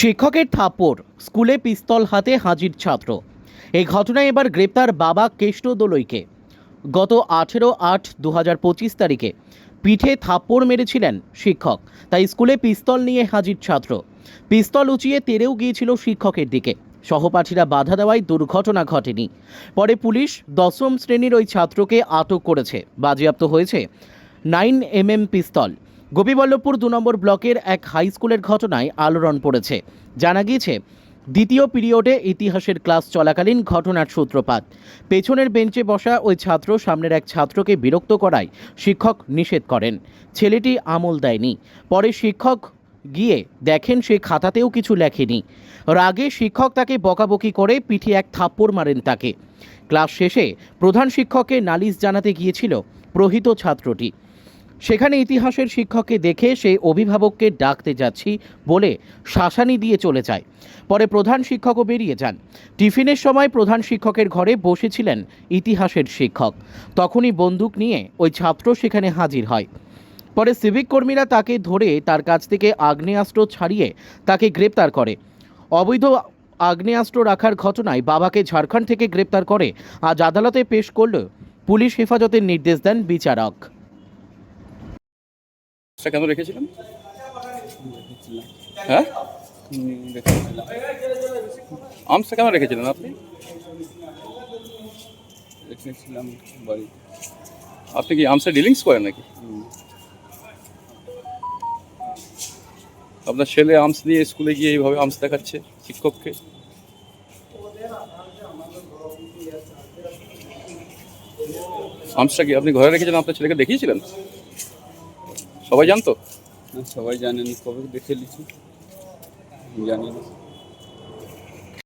শিক্ষকের থাপ্পড়, স্কুলে পিস্তল হাতে হাজির ছাত্র। এই ঘটনায় এবার গ্রেপ্তার বাবা কেষ্ট দোলইকে। গত আঠেরো আট দু পঁচিশ তারিখে পিঠে থাপ্পড় মেরেছিলেন শিক্ষক, তাই স্কুলে পিস্তল নিয়ে হাজির ছাত্র। পিস্তল উঁচিয়ে তেরেও গিয়েছিল শিক্ষকের দিকে। সহপাঠীরা বাধা দেওয়ায় দুর্ঘটনা ঘটেনি। পরে পুলিশ দশম শ্রেণির ওই ছাত্রকে আটক করেছে। বাজেয়াপ্ত হয়েছে নাইন এম পিস্তল। গোপীবল্লভপুর দু নম্বর ব্লকের এক হাই স্কুলের ঘটনায় আলোড়ন পড়েছে। জানা গিয়েছে, দ্বিতীয় পিরিয়ডে ইতিহাসের ক্লাস চলাকালীন ঘটনার সূত্রপাত। পেছনের বেঞ্চে বসা ওই ছাত্র সামনের এক ছাত্রকে বিরক্ত করায় শিক্ষক নিষেধ করেন। ছেলেটি আমল দেয়নি। পরে শিক্ষক গিয়ে দেখেন সে খাতাতেও কিছু লেখেনি। রাগে শিক্ষক তাকে বকাবকি করে পিঠে এক থাপ্পড় মারেন তাকে। ক্লাস শেষে প্রধান শিক্ষককে নালিশ জানাতে গিয়েছিল প্রহিত ছাত্রটি। সেখানে ইতিহাসের শিক্ষককে দেখে সে অভিভাবককে ডাকতে যাচ্ছি বলে শাসানি দিয়ে চলে যায়। পরে প্রধান শিক্ষকও বেরিয়ে যান। টিফিনের সময় প্রধান শিক্ষকের ঘরে বসেছিলেন ইতিহাসের শিক্ষক। তখনই বন্দুক নিয়ে ওই ছাত্র সেখানে হাজির হয়। পরে সিভিক কর্মীরা তাকে ধরে তার কাছ থেকে আগ্নেয়াস্ত্র ছাড়িয়ে তাকে গ্রেপ্তার করে। অবৈধ আগ্নেয়াস্ত্র রাখার ঘটনায় বাবাকে ঝাড়খণ্ড থেকে গ্রেপ্তার করে আজ আদালতে পেশ করল পুলিশ হেফাজতের নির্দেশ দেন বিচারক। সেটা কেন রেখেছিলেন? হ্যাঁ? আমসটা কেন রেখেছিলেন আপনি? রেখেছিলাম আপনি কি আমসে ডিলিংস করেন নাকি? আপনার ছেলে আমস নিয়ে স্কুলে গিয়ে এইভাবে আমস দেখাচ্ছে শিক্ষককে? আমসটা কি আপনি ঘরে রেখেছিলেন আপনার ছেলেকে দেখিয়েছিলেন? সবাই জানতো? সবাই জানেন কবে দেখে লিখি জানি না।